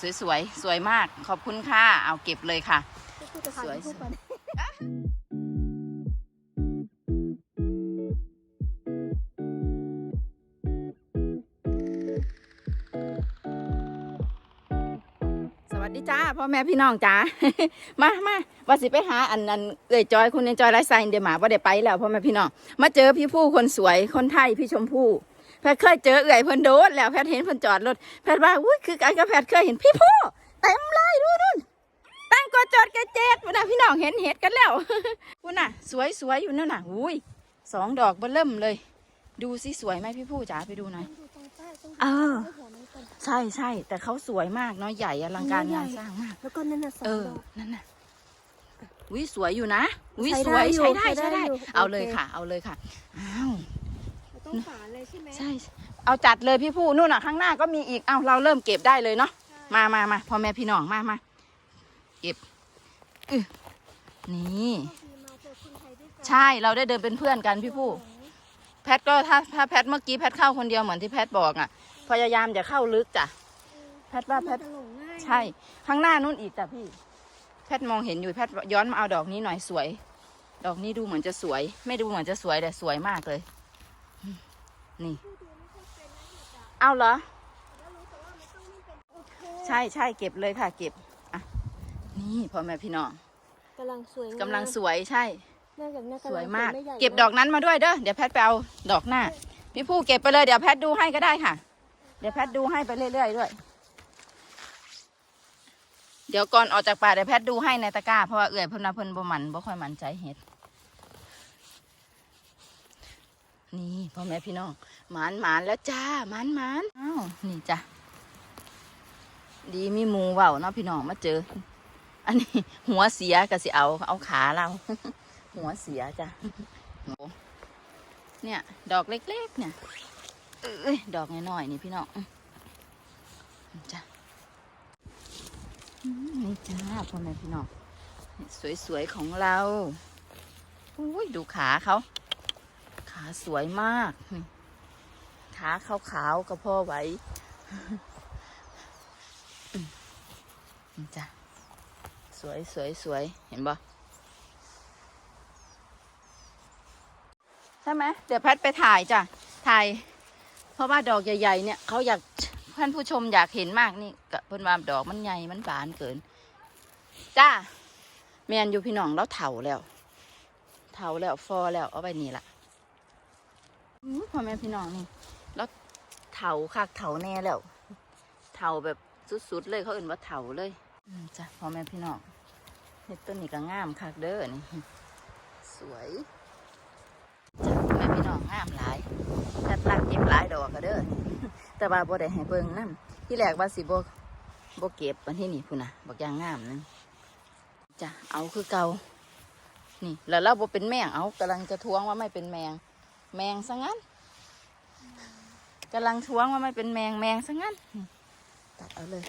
สวยๆ สวยมาก ขอบคุณค่ะ เอาเก็บเลยค่ะพูดจะขายสวยพูดก่อนสวัสดีจ้าพ่อแม่พี่น้องจ้า มามาว่าสิไปหาอันนั้นเอ่ยจอยคุณเอนจอยไลฟ์สไตล์เดยวหมาว่าได้ไปแล้วพ่อแม่พี่น้อง มาเจอพี่ผู้คนสวยคนไทยพี่ชมพู่แพทย์เคยเจอเอื่อยเพิ่นโดดแล้วแพทย์เห็นเพิ่นจอดรถแพทย์ว่าอุ้ยคือกันกับแพทย์เคยเห็นพี่ผู้เต็มเลยดูนู่นตั้งก็จอดกระเจ็ดพุ่นน่ะพี่น้องเห็นเห็ดกันแล้วพุ่นน่ะ สวยสวยอยู่นั่นน่ะอุ้ยสองดอกเบิ่เริ่มเลย ดูสิสวยไหมพี่ผู้จ๋าไปดูหน่อยดูตรงใต้ตรงเออหัวมันก่อนใช่ใช่แต่เขาสวยมากเนาะใหญ่อลังการงานสร้างมากแล้วก็นั่นน่ะสองเออดอกนั่นน่ะวิสวยอยู่นะวิใช้สได้วยอยู่ใช้ได้ใช้ใช้ได้ได้อยู่เอาเลยโอเคค่ะ เอาเลยค่ะอ้าวต้องฝาเลย ใช่ไหมใช่เอาจัดเลยพี่ผู้นู่นน่ะข้างหน้าก็มีอีกเอาเราเริ่มเก็บได้เลยเนาะมามามาพ่อแม่พี่น้องมามาเก็บอื้อนี่มาเจอคนไทยด้วยกันใช่เราได้เดินเป็นเพื่อนกันพี่ผู้แพทก็ถ้าถ้าแพทเมื่อกี้แพทเข้าคนเดียวเหมือนที่แพทบอกอะ พยายามอย่าเข้าลึกจ้ะแพทว่าแพทมันจะหลงง่ายใช่ ข้างหน้านู่นอีกจ้ะพี่ แพทย์มองเห็นอยู่แพทย์ย้อนมาเอาดอกนี้หน่อยสวย ดอกนี้ดูเหมือนจะสวย ไม่ดูเหมือนจะสวยแต่สวยมากเลยอืม นี่ เอาเหรอ ใช่ใช่เก็บเลยค่ะ เก็บ อะ นี่พ่อแม่พี่น้องกำลังสวยกำลังสวยใช่น่าจะน่าสวยกำลังมากไใหญ่เก็บดอกนั้นมาด้วยเด้อ เดี๋ยวแพทย์ไปเอาดอกหน้า พี่ผู้เก็บไปเลย เดี๋ยวแพทย์ดูให้ก็ได้ค่ะ เดี๋ยวแพทย์ดูให้ไปเรื่อยๆด้วย เดี๋ยวก่อนออกจากป่าเดี๋ยวแพทย์ดูให้ในตะกร้า เพราะว่าเอื่อยเพิ่นนะเพิ่นบ่มันบ่ค่อยมันใจเห็ด นี่พ่อแม่พี่น้องหมานหมานแล้วจ้าหมานหมานอ้าวนี่จ้ะดีมีมูเว้าเนาะพี่น้องมาเจอ อันนี้ หัวเสียก็สิเอาเอาขาเรา หัวเสียจ้ะโหเนี่ย ดอกเล็กๆ เนี่ยเอ้ยดอกน้อยๆนี่พี่น้องจ้ะนี่จ้าพ่อแม่พี่น้องสวยๆของเราอุ้ยดูขาเขา ขาสวยมาก ขาขาวๆก็พ่อไวอืมนี่จ้ะสวยสวยสวยเห็นบ่ใช่ไหมเดี๋ยวแพทไปถ่ายจ้ะ ถ่าย เพราะว่าดอกใหญ่ ๆ เนี่ยเขาอยากท่านผู้ชมอยากเห็นมากนี่กะเพิ่นว่าดอกมันใหญ่มันบานเกิน จ้าแมนอยู่พี่น้องแล้วเถาแล้ว เถาแล้วฟอแล้วเอาไปนี่ละ พ่อแม่พี่น้องนี่แล้วเถาคักเถาแน่แล้วเถาแบบสุดๆเลยเขาเอื่นว่าเถาเลยอืมจ้ะพ่อแม่พี่น้องเห็ดต้นนี้ก็งามคักเด้อนี่สวยจ้ะพ่อแม่พี่น้องงามหลายแต่ตักเก็บหลายดอกก็เด้อแต่ว่าบ่ได้ให้เบิ่งนํที่แรกว่าสิบ่บ่เก็บวันที่นี่พุ่นน่ะบักอย่างงามหนึงจ้ะเอาคือเก่านี่แล้วเราบ่เป็นแมงเอากำลังจะทวงว่าไม่เป็นแมง แมงซะงั้นกำลังทวงว่าไม่เป็นแมงแมงซะงั้น ตัดเอาเลย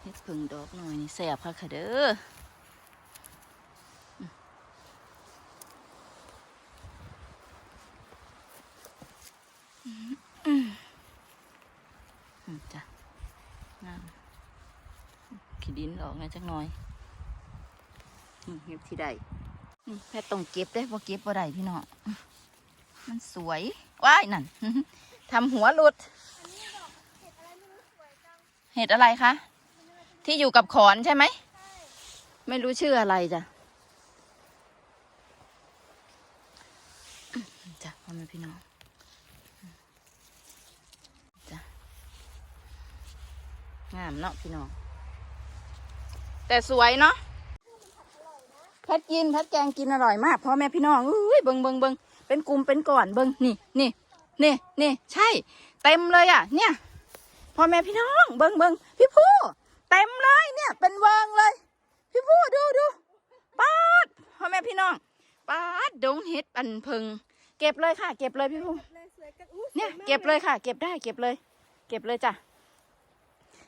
เฮ็ดผึ่งดอกหน่อยนี่แซบค่ะค่ะเด้ออืมจ้ะงามขี้ดินออกมาจักหน่อยเก็บที่ใด แพทต้องเก็บได้พอเก็บบ่ได้พี่น้องมันสวยว้ายนั่นทำหัวหลุด เห็ดอะไรคะ ที่อยู่กับขอนใช่ไหม ไม่รู้ชื่ออะไรจ้ะจ้ะพ่อแม่พี่น้องงามเนาะพี่น้อง แต่สวยเนาะ พทกินแพทแกงกินอร่อยมากพ่อแม่พี่น้องอุ้ยเบิงเบิงเบิงเป็นกลุ่มเป็นก่อนเบิงนี่นี่นี่นี่ใช่ เต็มเลยอะ เนี่ยพ่อแม่พี่น้อง เบิงเบิงพี่ผู้เต็มเลยเนี่ย เป็นเวิงเลย พี่ผู้ดูดูปาดพ่อแม่พี่น้องปาดดงเห็ดอันเพิงเก็บเลยค่ะ เก็บเลยพี่ผู้เนี่ยเก็บเลยค่ะ เก็บได้เก็บเลย เก็บเลยจ้ะ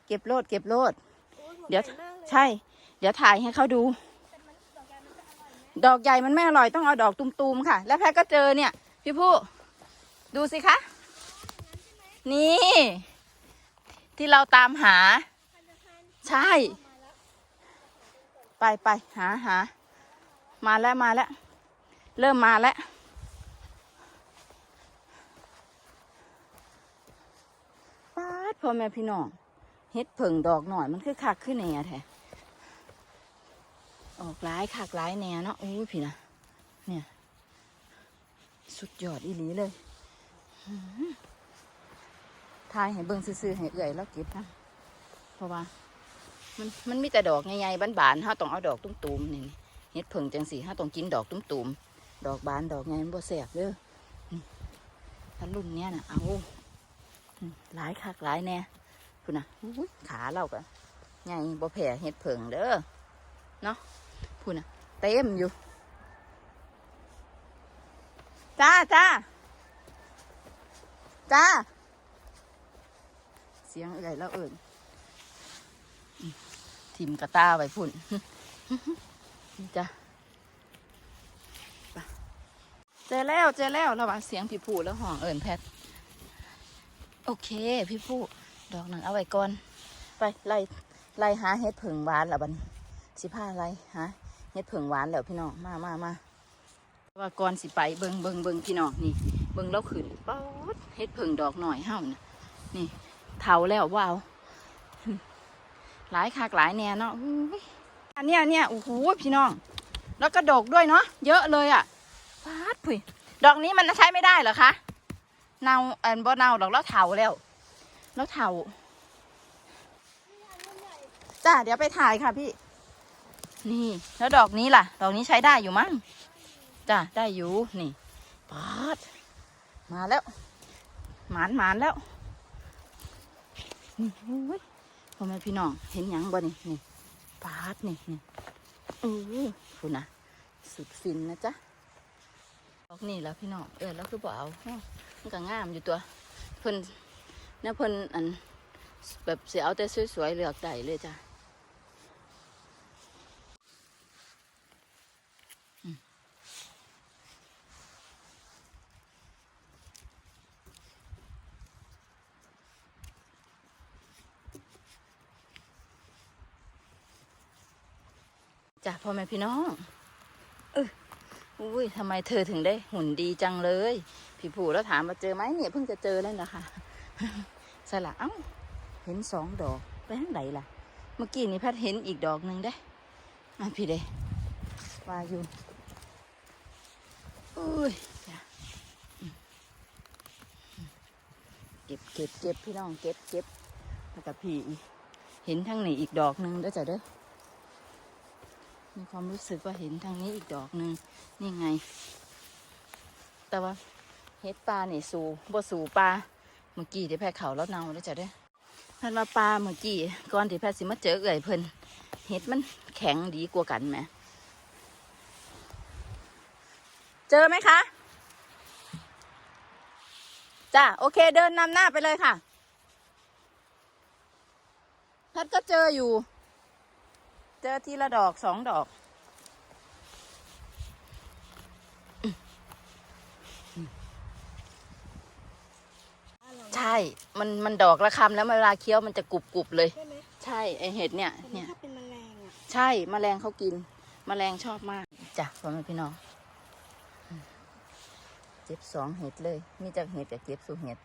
เก็บโลดเก็บโลด เดี๋ยวใช่ เดี๋ยวถ่ายให้เขาดู ดอกใหญ่มันไม่อร่อยต้องเอาดอกตุมๆค่ะ แล้วแพทก็เจอเนี่ย พี่ผู้ดูสิคะ นี่ ที่เราตามหา ใช่ ไปไปหาหามาแล้วมาแล้ว เริ่มมาแล้ว ป๊าดพ่อแม่พี่น้องเฮ็ดเผิงดอกหน่อยมันคือคักขึ้นแน่แท้ ออกร้ายคักร้ายแหน่เนาะอู้พี่นะเนี่ย สุดยอดอีหลีเลยทายให้เบิ่งซื่อๆให้เอื่อยแล้วเก็บนะเพราะว่า มันมันมีแต่ดอกใหญ่ๆบานๆเฮาต้องเอาดอกตุ้มๆนี่เฮ็ดเผิงจังสีเฮาต้องกินดอกตุ้มๆดอกบานดอกใหญ่มันบ่แซ่บเด้อถ้ารุ่นเนี้ยนะเอาหลายคักหลายแน่พุ่นะขาเราก็ใหญ่บ่แผ่เฮ็ดเผิงเด้อเนาะ พุ่นน่ะ เต็มอยู่ จ้าจ้าจ้า เสียงเอื่แล้วเอิ่นอืมทิมกระตาไว้พุ่นนี่จ้ะไปเจอแล้วเจอแล้วระหว่างเสียงพี่ผู้แล้วห้องเอิ่นแพท โอเค พี่ผู้ดอกนั้นเอาไว้ก่อน ไปไล่ไล่หาเห็ดเผิงหวานล้วบันสิพาไล่หา เห็ดเผิงหวานแล้วพี่น้องมามามาว่าก่อนสิไปเบิงเบิงเบิงพี่น้องนี่เบิงแล้วขึ้นป๊อดเห็ดเผิงดอกหน่อยเฮานะนี่เทาแล้วว้าวหลายคักหลายแน่เนาะอันเนี้ยเนี้ยโอ้โหพี่น้อง แล้วก็ดกด้วยเนาะเยอะเลยอะฟาดผุยดอกนี้มันใช้ไม่ได้เหรอคะเนาเอ็นบ่เนาดอกแล้วเถาแล้ว แล้วเถาจ้าเดี๋ยวไปถ่ายค่ะพี่ นี่ แล้วดอกนี้ล่ะ ดอกนี้ใช้ได้อยู่มั้งจ้าได้อยู่ นี่ปาดมาแล้ว หมานหมานแล้ว นี่โอ้ยพ่อแม่พี่น้อง เห็นหยังบ่นี่นี่ปาดนี่นี่โอ้ยคุณนะสุดฟินนะจ๊ะดอกนี่แล้วพี่น้อง เออแล้วคือบ่เอามันก็งามอยู่ตัว เพิ่นเนี่ยเพิ่นอันแบบเสียเอาแต่สวยๆเลือกได้เลยจ้ะ จ้ะพ่อแม่พี่น้องเอออุ้ยทำไมเธอถึงได้หุ่นดีจังเลย พี่ผู้แล้วถามมาเจอไหมเนี่ยเพิ่งจะเจอแล้วนะคะสละเอ้าเห็นสองดอกไปทางไหนล่ะ เมื่อกี้นี่พทย์เห็นอีกดอกหนึ่งได้อะพี่เดว่าอยู่อุ้ยจ้ะเก็บเก็บเก็บพี่น้องเก็บเก็บแล้วก็พี่อีเห็นทางนี้อีกดอกหนึ่งเด้อจ้ะเด้อ มีความรู้สึกว่าเห็นทางนี้อีกดอกหนึ่งนี่ไง แต่ว่าเฮ็ดปลาเนี่ยสูบ่สูปลาเมื่อกี้ที่แพทย์เขาแล้วเนาแล้วจ้ะเด้พันว่าปลาเมื่อกี้ก่อนที่แพทย์สิมาเจอเอื่อยเพิ่นเฮ็ดมันแข็งดีกว่ากันไหมเจอไหมคะจ้ะโอเคเดินนำหน้าไปเลยค่ะพทย์ก็เจออยู่ เจอทีละดอกสองดอก ใช่ มันมันดอกละคำแล้วเวลาเคี้ยวมันจะกรุบกรุบๆเลย ใช่ไหมใช่ไอเห็ดเนี่ยแต่เนี่ยถ้าเป็นแมลงอะใช่มแมลงเขากินมแมลงชอบมากจ้ะพ่อแม่พี่น้องอืมเก็บสองเห็ดเลยมีจากเห็ดกับเก็บสุเห็ด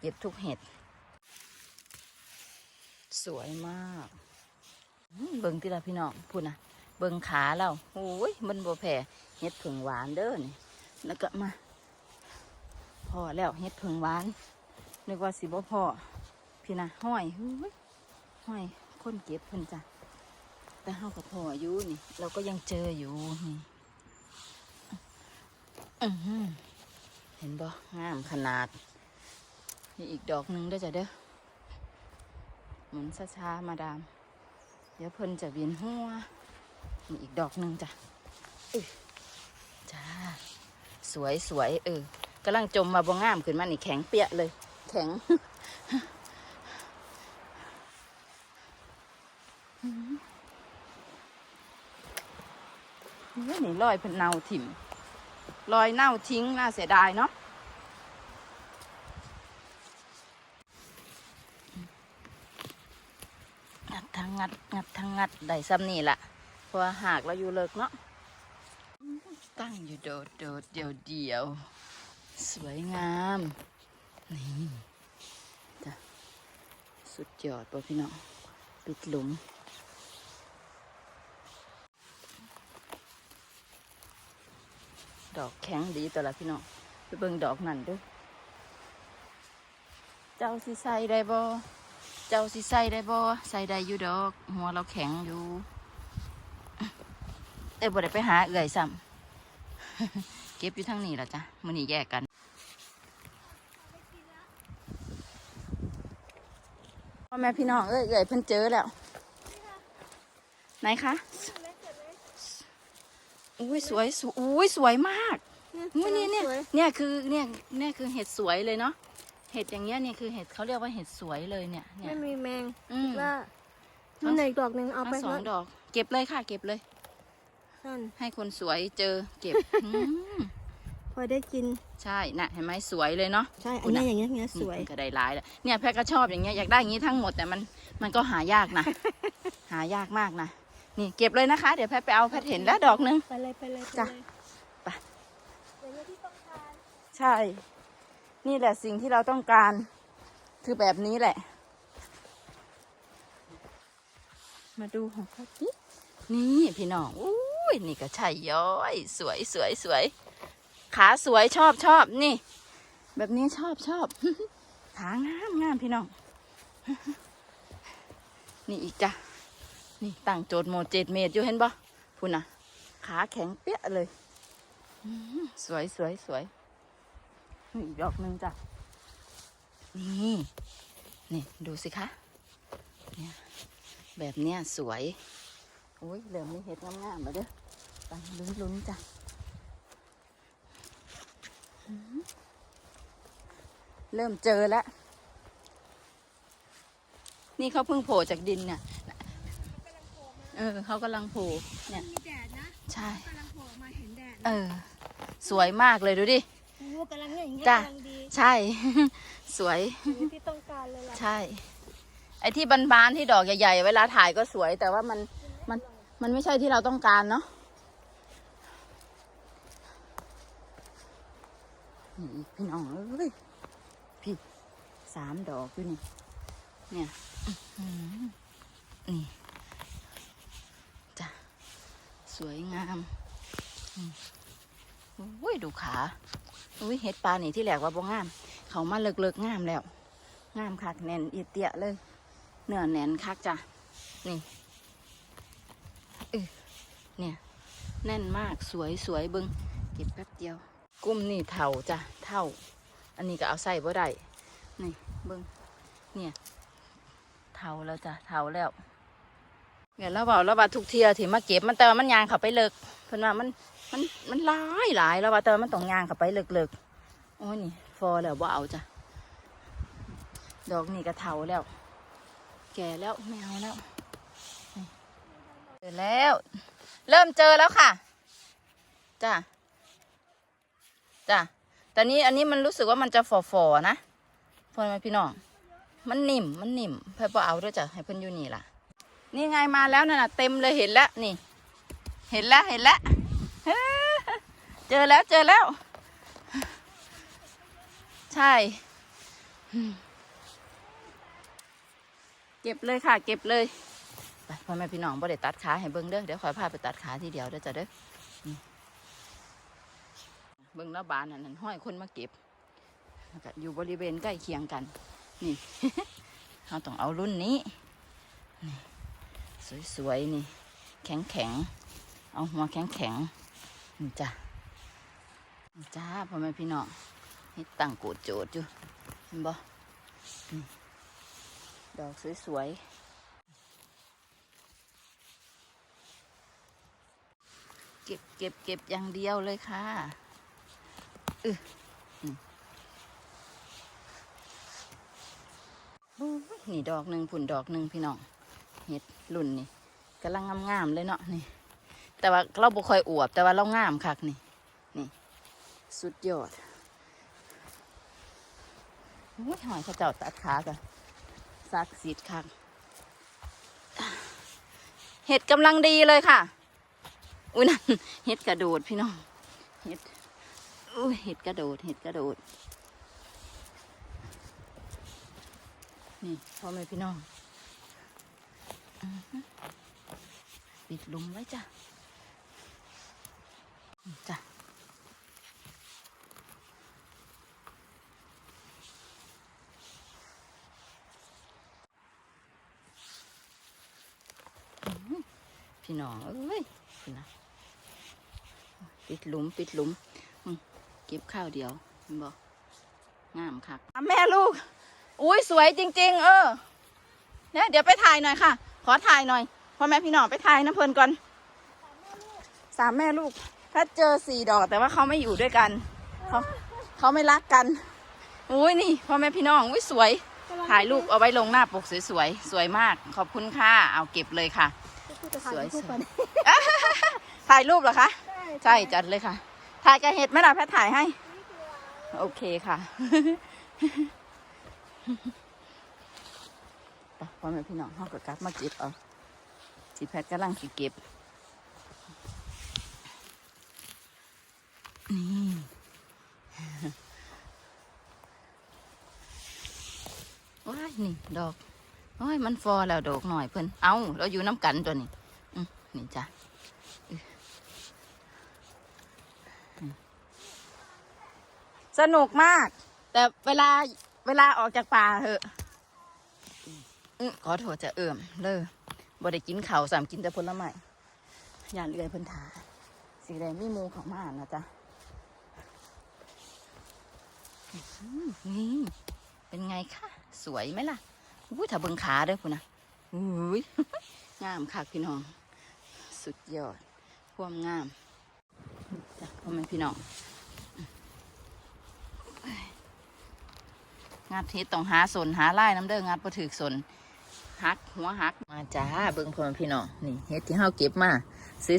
เก็บทุกเห็ด สวยมากอืม เบิ่งที่ละพี่น้องพูดนะเบิ่งขาเราโอ้ยมันบ่แผ่เห็ดผึ่งหวานเด้อนี่แล้วก็มาพอแล้วเห็ดผึ่งหวานนึกว่าสิบ่พอพี่นะห้อยหูยห้อยคนเก็บเพิ่นจ้ะแต่เฮากับพออยู่นี่ เราก็ยังเจออยู่นี่ือหือเห็นบ่งามขนาดนี่อีกดอกหนึ่งเด้อจ้ะเด้อหมุนช้าๆมาดาม ดี๋ยวเพิ่นจะเวียนหัวนี่อีกดอกหนึ่งจ้ะจ้า สวยสวยๆเออกำลังจมมาบ่งงามขึ้นมานี่แข็งเปียะเลย แข็งนี่นี่ลอยเพิ่นเน่าถิ่มลอยเน่าทิ้งน่าเสียดายเนาะ ทั้งงัดงัดทั้งงัดได้ซ้ำนี่ละเพราะหากเราอยู่เลิกเนาะตั้งอยู่โดดโดดเดียวเดียว สวยงาม นี่จ้ะสุดยอดป่ะพี่น้องปิดหลุมดอกแข็งดีแต่ละพี่น้องไปเบิ่งดอกนั่นด้วยเจ้าสิใส่ได้บ่ เจ้าสิใส่ได้บ่ใส่ได้อยู่ดอก หัวเราแข็งอยู่เอ้ยบ่ได้ไปหาเอื่อยซ้ำเก็บอยู่ทั้งนี้ละจ้ะมื้อนี้แยกกันพ่อแม่พี่น้องเอ้ยเอื่อยเพิ่นเจอแล้ว ไหนคะอุ้ยสวยสวยอุ้ยสวยมากอุ้ยเนี่ยเนี่ยเนี่ยคือเนี่ยเนี่ยคือเห็ดสวยเลยเนาะ เห็ดอย่างเงี้ยเนี่ยคือเห็ดเขาเรียกว่าเห็ดสวยเลยเนี่ยเนี่ไม่ยมีแมงอืมว่ามันไหนดอกหนึ่งเอาเอาไปสองดอก เก็บเลยค่ะ เก็บเลยนั่นให้คนสวยเจอเก็บอืมพอได้กิน ใช่น่ะเห็นไหมสวยเลยเนาะ ใช่อุ๊อันยนี้น่ะอย่างเงี้ยอย่างเงี้ยสวยนี่ก็ได้ร้ายแล้วเนี่ยแพรก็ชอบอย่างเงี้ยอยากได้อย่างงี้ทั้งหมดแต่มันมันก็หายากนะ หายากมากนะนี่เก็บเลยนะคะ เดี๋ยวแพรไปเอาแพรเห็นแล้วดอกหนึง ไปเลยไปเลยจ้ะ เลยไป อย่างเงี้ยที่ต้องการใช่ นี่แหละสิ่งที่เราต้องการคือแบบนี้แหละ มาดูของเขาสินี่พี่น้องอุ้ยนี่ก็ใช่ย้อย สวยสวยสวย ขาสวยชอบชอบนี่ แบบนี้ชอบชอบขางามงามพี่น้อง นี่อีกจ้ะนี่ตั้งโจทย์โมเจ็ดเมตรอยู่เห็นปะพูนะขาแข็งเปี้ยเลย สวยสวยสวย อีกดอกหนึ่งจ้ะ นี่ นี่ดูสิคะเนี่ยแบบเนี้ยสวยโอ้ยเริ่มมีเห็ดงามๆมาเด้อไปลุ้นๆจ้ะอื้อหือเริ่มเจอแล้ว นี่เขาเพิ่งโผล่จากดินเนี่ยเออเขากำลังโผล่เนี่ยมีแดดนะ ใช่กำลังโผล่มาเห็นแดด เออ สวยมากเลยดูดิ โอ้กำลังเนี่ยอย่างเงี้ยจ้ะ กำลังดีใช่ สวย อย่างเงี้ยที่ต้องการเลยล่ะใช่ ไอ้ที่บานๆที่ดอกใหญ่ๆ เวลาถ่ายก็สวย แต่ว่ามันมันมันไม่ใช่ที่เราต้องการเนาะนี่อีกพี่น้องเอ้ยพี่สามดอกอยู่นี่ เนี่ยอื้อหือนี่จ้ะสวยงามอืมอุ้ยดูขา อุ้ยเห็ดปลานี่ที่แหลกว่าบ่งาม เขามาเลิกๆงามแล้ว งามคักแน่นอีเตียเลย เนื้อแน่นคักจ้ะ นี่เออเนี่ยแน่นมากสวยสวยบิงเก็บแป๊บเดียว กุ้มนี่เท่าจ้ะเท่า อันนี้ก็เอาใส่บ่ได้นี่บิงเนี่ยเท่าแล้วจ้ะเท่าแล้ว เงี้ยแล้วบอกแล้วว่าทุกเทียที่มาเก็บมันแต่ว่ามันยางเขาไปเลิกเพิ่นว่ามันมันมันหลายหลายแล้วว่าแต่ว่ามันต้องยางเขาไปเลิกเลิกโอ้นี่ฟอแล้วบ่เอาจ้ะดอกนี่ก็เถาแล้ว แก่แล้วไม่เอาแล้วเจอแล้ว เริ่มเจอแล้วค่ะจ้ะจ้ะแต่นี้อันนี้มันรู้สึกว่ามันจะฝ่อๆนะพอไหมพี่น้องมันนิ่มมันนิ่มเพื่อบ่เอาด้วยจ้ะให้เพิ่นอยู่นี่ล่ะ นี่ไงมาแล้วน่นน่ะเต็มเลยเห็นแล้วนี่ เห็นแล้วเห็นแล้วเจอแล้วเจอแล้ว ใช่ เก็บเลยค่ะ เก็บเลยไปพ่อแม่พี่น้องบ่ได้ตัดขาให้เบิ่งเด้อเดี๋ยวขอยพาไปตัดขาทีเดียวเด้อจ้ะเด้อเบิ่งแล้วบานนนั้นห้อยคนมาเก็บอยู่บริเวณใกล้เคียงกัน นี่เราต้องเอารุ่นนี้นี่ สวยๆนี่ แข็งแข็งๆเอาหัวแข็งแข็งๆนี่จ้ะนี่จ้าพ่อแม่พี่น้องนี่ตั้งโกดโจดอยู่เห็นบ่ดอกสวยๆ เก็บเก็บเก็บอย่างเดียวเลยค่ะอือนี่โอ้ยนี่ดอกหนึ่งผุ่นดอกหนึ่งพี่น้อง รุ่นนี่กำลังงามๆเลยเนาะนี่ แต่ว่าเราบ่ค่อยอวบ แต่ว่าเรางามคักนี่ นี่ สุดยอดโอ้ยหอยเขาเจ้าตัดขากันซักซีดคักเห็ดกำลังดีเลยค่ะ อุ้ยนั่นเห็ดกระโดดพี่น้องเห็ดอุ้ยเห็ดกระโดดเห็ดกระโดดนี่พ่อแม่พี่น้อง ปิดลุมไว้จ้ะจ้ะพี่น้องเอ้ยพี่นะปิดหลุมปิดหลุมอืมเก็บข้าวเดียวเห็นบอกงามคักอะแม่ลูก อุ้ยสวยจริง ๆ เออเนี่ยเดี๋ยวไปถ่ายหน่อยค่ะ ขอถ่ายหน่อยพ่อแม่พี่น้องไปถ่ายน้ำเพลินก่อนสามแม่ลูก ถ้าเจอสี่ดอกแต่ว่าเขาไม่อยู่ด้วยกันเขาเขาไม่รักกันอุ้ยนี่พ่อแม่พี่น้องอุ้ยสวย ถ่ายรูปเอาไว้ลงหน้าปกสวยๆสวยมาก ขอบคุณค่ะเอาเก็บเลยค่ะ สวยสวยถ่ายรูปเหรอคะใช่จัดเลยค่ะ ถ่ายกระเห็ดไหมล่ะแพทถ่ายให้ โอเคค่ะ ไปพ่อแม่พี่น้องห้องกับกลับมาเก็บเอาสิแพทย์กำลังสิเก็บ นี่ว้ายนี่ ดอกโอ้ยมันฟอแล้วดอกหน่อยเพิ่นเอาเราอยู่น้ำกันตัวนี้นี่จ้ะสนุกมาก แต่เวลาเวลาออกจากป่าเหอะ ขอโทษจะเอื่มเลยบ่ได้กินข้าวสามกินแต่ผลไม้อย่าเลื่อยเพิ่นถาสีแดงมีมูของมานะจ๊ะนี่เป็นไงคะสวยไหมล่ะอุ้ยถ้าเบิ่งขาเด้อพุ่นนะอุ้ยงามค่ะพี่น้อง สุดยอดความงามจ้ะพ่อแม่พี่น้องงัดเฮ็ดต้องหาสนหาไล่น้ำเด้องัดบ่ถือสน หักหัวหักมาจ้าเบิ่งพ่อแม่พี่น้องนี่เฮ็ดที่เฮาเก็บมา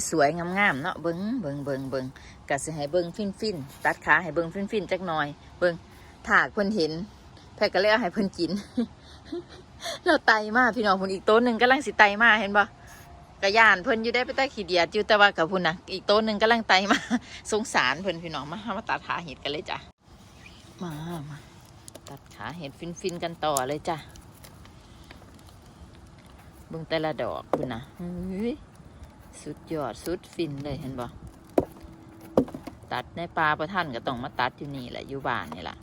สวยๆงามๆเนาะเบิ่งเบิ่งเบิ่งเบิ่งก็สิให้เบิ่งฟินๆตัดขาให้เบิ่งฟินๆจักหน่อย เบิ่งถากเพิ่นเห็นแพทย์ก็เลยเอาให้เพิ่นกินเราไตมาพี่น้องพุ่นอีกโต๊ะหนึ่งกำลังสิไตมาเห็นบ่กระยานเพิ่นอยู่ได้ไปใต้ขี้เดียดอยู่แต่ว่ากับพุ่นนะอีกโต๊ะหนึ่งกำลังไตมาสงสารเพิ่นพี่น้องมาหามาตัดขาเห็ดกันเลยจ้ะมามาตัดขาเห็ดฟินฟินๆกันต่อเลยจ้ะ บึงแต่ละดอกคุณนะสุดยอดสุดฟินเลยเห็นบ่ตัดในปลาประท่านก็ต้องมาตัดอยู่นี่แหละอยู่บ้านนี่แหละ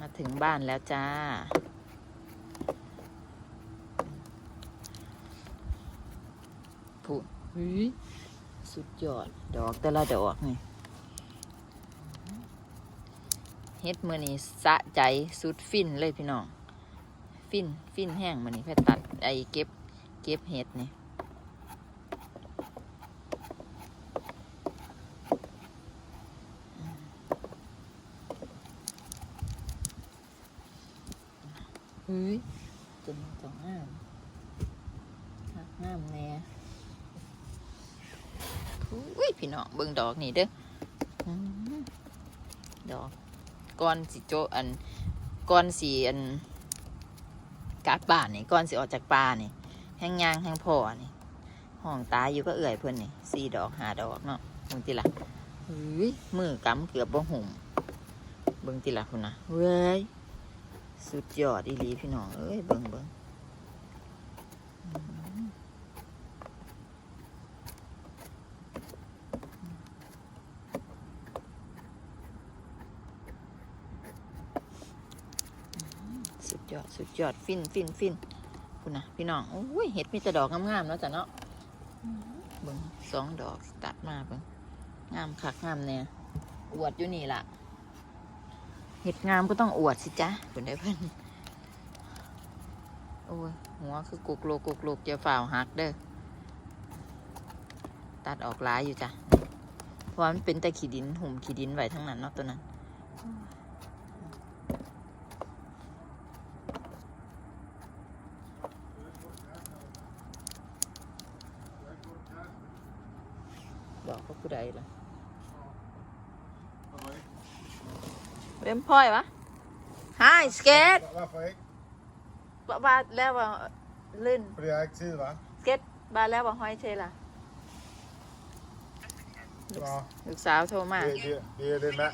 มาถึงบ้านแล้วจ้าพูดเฮ้ยสุดยอด ดอกแต่ละดอกนี่เฮ็ดมือนี้สะใจสุดฟินเลยพี่น้อง ฟิน ฟินแห้งมือนี้แพ่ตัดไอเก็บ เก็บเห็ดนี่เฮ้ยจนสองงามหักงามแน่อุ้ยพี่น้องเบิ่งดอกนี่เด้ออืมดอกก่อนสิโจอันก่อนสีอันกลับบ้านนี่ก่อนสิออกจากป่านี่ แห้งยางแห้งพอนี่ห้องตายอยู่ก็เอื่อยเพื่อนนี่สี่ดอกหาดอกเนาะเบิ่งติละเฮ้ยมือกำเกือบบ่หุ่มเบิ่งติละคุณนะเว้ยสุดยอดอีลีพี่น้องเอ้ยเบิ่งเบิ่งสุดยอด สุดยอด ฟินฟินฟิน คุณนะพี่น้องอ้ยเห็ดมีแต่ดอกงามๆเนาะจ้ะเนาะเบิ่งสองดอกตัดมาเบิ่งงามคักงามแน่อวดอยู่นี่ล่ะเห็ดงามก็ต้องอวดสิจ๊ะคุณได้เพิ่อนโอ้ยหัวคือกุกโลกุกโลกจะฝ่าวหักเด้อตัดออกหลายอยู่จ้ะเพราะมันเป็นแต่ขี้ดินหุ่มขี้ดินไว้ทั้งนั้นเนาะตัวนั้นดอกก็ผู้ใดล่ะ เล่มพ่อยวะ Hi skate Varför ikke? ว่าว่าแล้วว่าลื่น Fordi jeg har ikke tid, hva'? skate บ้านแล้วบ่ห้อยเชล่ะ Ja, ลูกสาวโทรมา det, det, det er det med.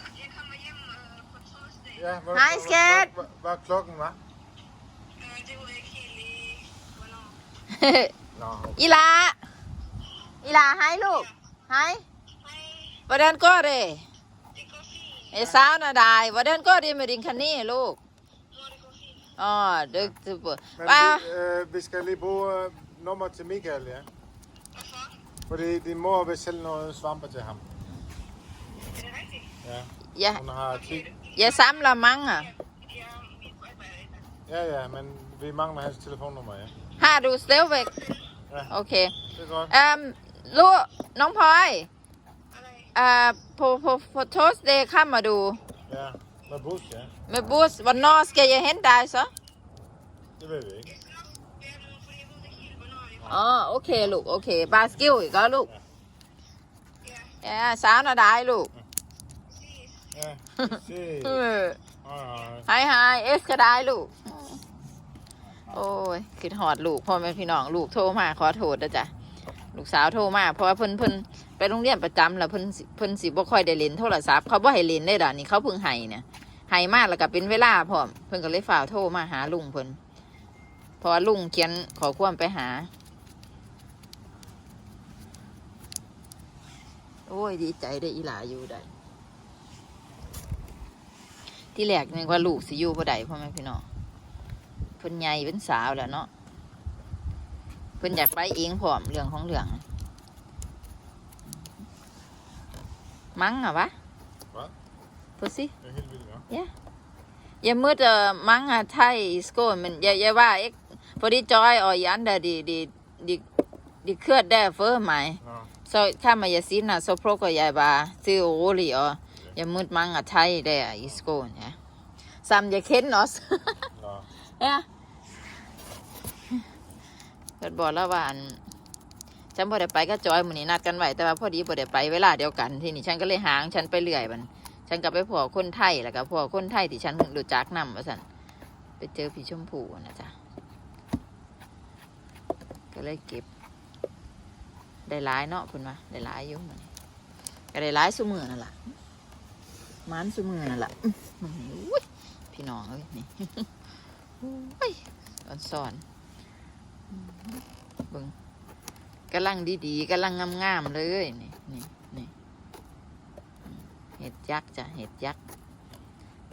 Ja, hvad, Hej, skat. Hvad, hvad, hvad er klokken, hva'? Nå, okay. อีหลาอีหลาให้ลูกให้วันเดินก็เดไอ้สาวน่ะได้วันเดินก็ดีมา ดินคันนี่ลูกอ๋อเด็กจะปวด Men ว่า vi, øh, vi skal lige bruge øh, nummer til Michael, ja. Fordi din mor vil sælge noget svampe til ham. Ja, อย่า hun har 10. อย่าซ้ำละมั้งอะ Ja, ja, men vi mangler hans telefonnummer, ja. ห้าดูสเตลเวก Ja, โอเค det er godt. เอ่มลูกน้ องพลอยเอ่อโพโพโพโทสเดย์ข้ามมาดู Ja, med bus, ja. เมื่อบูสวันนอสแกจะเห็นได้ซะ Det ved vi ikke. อ๋อโอเคลูกโอเคบาสกิลอีกแล้วลูกเอ่อสาวน่ะได้ลูก Ja, se. เออ Hej, hej. ไฮไฮเอสก็ได้ลูก โอ้ยคิดหอดลูกพ่อแม่พี่น้องลูกโทรมาขอโทษนะจ๊ะลูกสาวโทรมาเพราะว่าเพิ่นเพิ่น ไปโรงเรียนประจำแล้วเพิ่นสิเพิ่นสิบ่ค่อยได้เล่นโทรศัพท์เขาบ่ให้เล่นได้ดอกนี่เขาเพิ่งให้เนี่ยให้มากแล้วก็เป็นเวลาพร้อมเพิ่นก็เลยฝ่าโทรมาหาลุงเพิ่นเพราะว่าลุงเขียนขอความไปหา โอ้ยดีใจได้ออีหลาอยู่ได้ที่แรกนึกว่าลูกสิอยู่บ่ได้พ่อแม่พี่น้องเพิ่นใหญ่เป็นสาวแล้วเนาะเพิ่นอยากไปเองพร้อมเรื่องของเรื่อง มั้งอะวะ Hvad? พูดสิ Det er helt vildt, hva'? อย่ามืดเอ่อมั้งอะไทยสโกนมันอย่าอย่าว่าเอ็กพอดีจอยอ๋อยันเดดีดีดีดีเคลือดได้เฟอร์ไหม Nå, så kan man ju sinna så plockar jag bara till rolig och jag mot många thai där i Skåne. Ja. Samt jag känner oss. nå. ja. เพิ่นบอกแล้วว่า ฉันบ่ได้ไปก็จอยมือนี้นัดกันไว้แต่ว่าพอดีบ่ได้ไปเวลาเดียวกันที่นี่ฉันก็เลยหางฉันไปเรื่อยมันฉันก็ไปพอคนไทยแล้วก็พอคนไทยที่ฉันรู้จักนำว่าซั่นไปเจอพี่ชมพูนะจ๊ะก็เลยเก็บ ได้หลายเนาะเพิ่นว่าได้หลายอยู่มื้อนี้ก็ได้หลายซุมือนั่นแหละมันซุมื้อนั่นล่ะอื้อมื้อนี้อุ้ยพี่น้องเอ้ยนี่อ้ยอ่อนสอนบิ่ง กำลังดีๆกำลังงามๆเลยนี่นี่นี่อืมเห็ดยักษ์จ้ะเห็ดยักษ์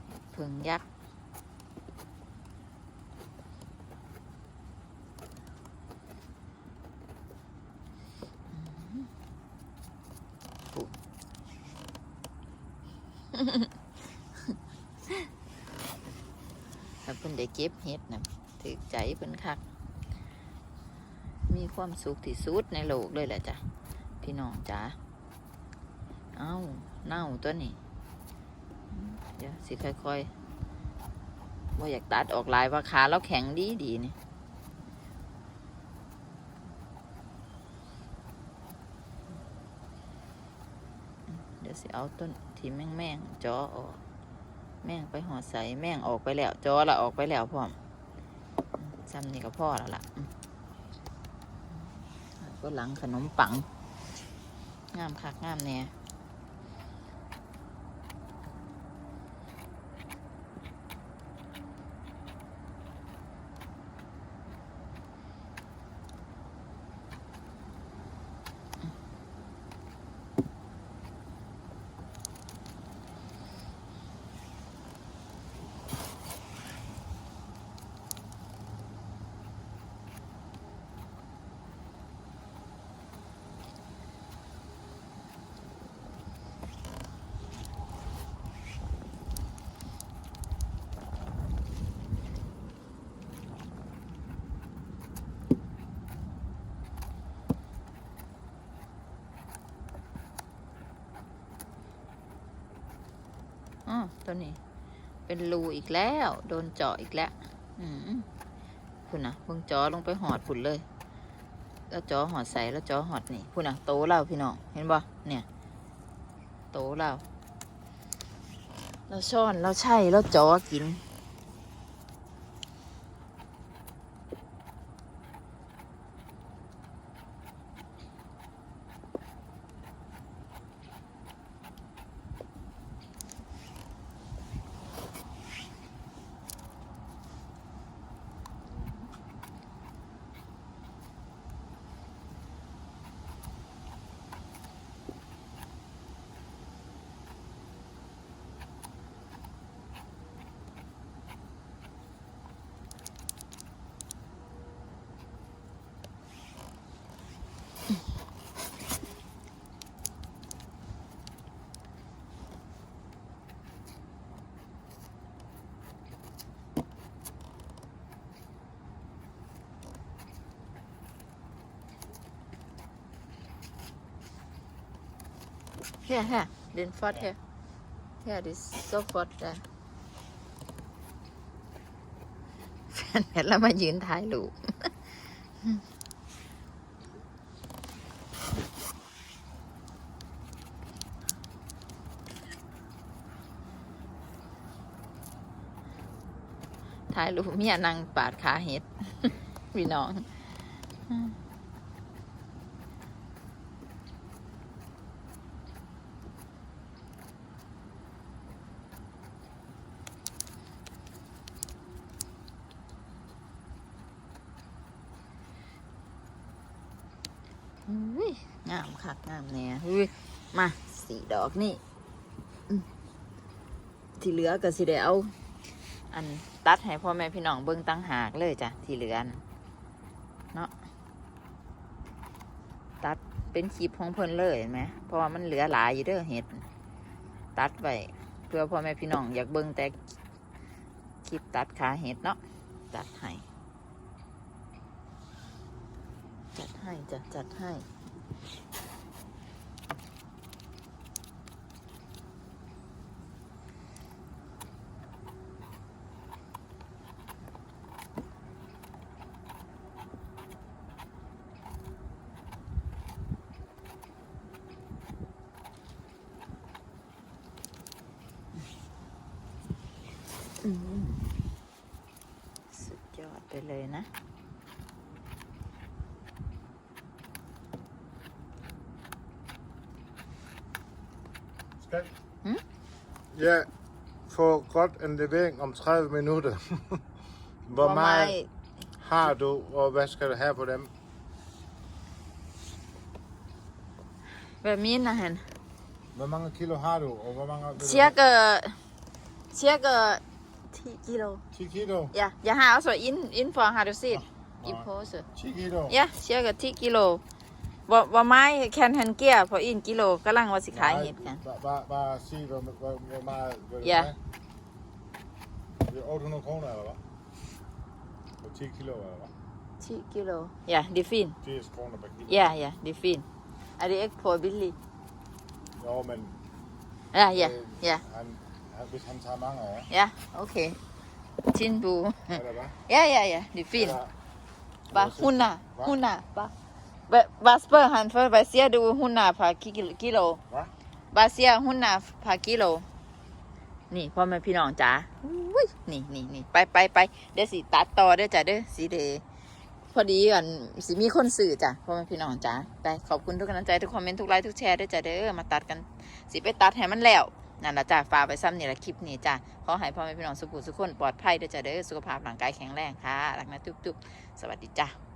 เห็ดพึ่งยักษ์ถ้าเพิ่นได้เก็บเห็ดนะถือใจเพิ่นคัก มีความสุขที่สุดในโลกเลยแหละจ้ะพี่น้องจ๋าเอ้าเน่าตัวนี้เดี๋ยวสิค่อยๆว่าอยากตัดออกลายว่าขาเราแข็งดีดีนี่เดี๋ยวสิเอาต้นที่แม่งแม่งๆจอออก แม่งไปหอใส่แม่งออกไปแล้วจอละออกไปแล้วพร้อมซ้ำนี่ก็พ่อแล้วล่ะ ก็หลังขนมปัง งามคักงามแน่อ๋อ ตัวนี้ เป็นรูอีกแล้ว โดนเจาะอีกแล้ว อืมคุณนะเพิ่งเจาะลงไปหอดผุนเลย แล้วเจาะหอดใส่แล้วเจาะหอดนี่คุณนะโตเราพี่น้องเห็นบ่เนี่ย โตเราเราช่อนเราใช่เราเจาะกิน here here then fort here here this so fort there แฟนแพทแล้วมายืนถ่ายรูปถ่ายรูปเมียนั่งปาดขาเห็ดพี่น้อง อุ้ย งามคักงามเนี่ยมาสี่ดอกนี่ที่เหลือก็สิได้เอาอันตัดให้พ่อแม่พี่น้องเบิ่งตั้งหากเลยจ้ะที่เหลือนเนาะตัดเป็นคลิปของเพิ่นเลยเห็นไหมเพราะว่ามันเหลือหลายอยู่เด้อเห็ดตัดไว้เพื่อพ่อแม่พี่น้องอยากเบิ่งแต่คลิปตัดขาเห็ดเนาะจัดให้จัดให้จัดจัดให้ สุดยอดไปเลยนะ Skat? Hm? Ja, få godt en levering om 30 minutter. Hvor meget har du, og hvad skal du have på dem? แบบนี้นะเห็น Hvor mange kilo har du, og hvor mange vil du เชีย have? ร์ก็เชียร์ก็ที่กิโล10 kilo? อย่าอย่าหาเอาส่วนอินอินฟองหาดูสิอินโพส10 kilo? อย่าเชียร์ก็ที่กิโลว่าว่าไม้แคนแฮนเกียร์พออินกิโลกำลังว่าสิขายเห็ดกัน Bare, bare, bare sig, hvor, hvor, hvor meget vil du Ja. have? Det er 800 kroner, eller hvad? På 10 kilo, eller hvad? ที่กิโลอย่าดิฟิน80 kroner per kilo. อย่าอย่าดิฟินอันนี้เอ็กโพบิลลี่ Jo, men อย่าอย่าอย่า han, han, hvis han tager mange af jer, อย่าโอเคชินบู eller hvad? อย่าอย่าอย่าดิฟิน Eller- Ba hunna, hunna, ba. Ba ba spør han for hvad siger du hunna per ki- kilo? Hva? Hvad siger hunna per kilo? นี่พ่อแม่พี่น้องจ๋าอุ้ยนี่นี่นี่ไปไปไปเดี๋ยวสิตัดต่อเด้อจ้ะเด้อสิเดพอดีกันสิมีคนสื่อจ้ะพ่อแม่พี่น้องจ๋าไปขอบคุณทุกกำลังใจทุกคอมเมนต์ทุกไลค์ทุกแชร์ด้วยจ้ะเด้อมาตัดกันสิไปตัดให้มันแล้ว นั่นละจ้ะฝากไปซ้ำนี่ละคลิปนี้จ้ะขอให้พ่อแม่พี่น้องสุขุสุขคนปลอดภัยด้วยจ้ะเด้อสุขภาพร่างกายแข็งแรงค่ะรักนะทุกๆ สวัสดีจ้ะ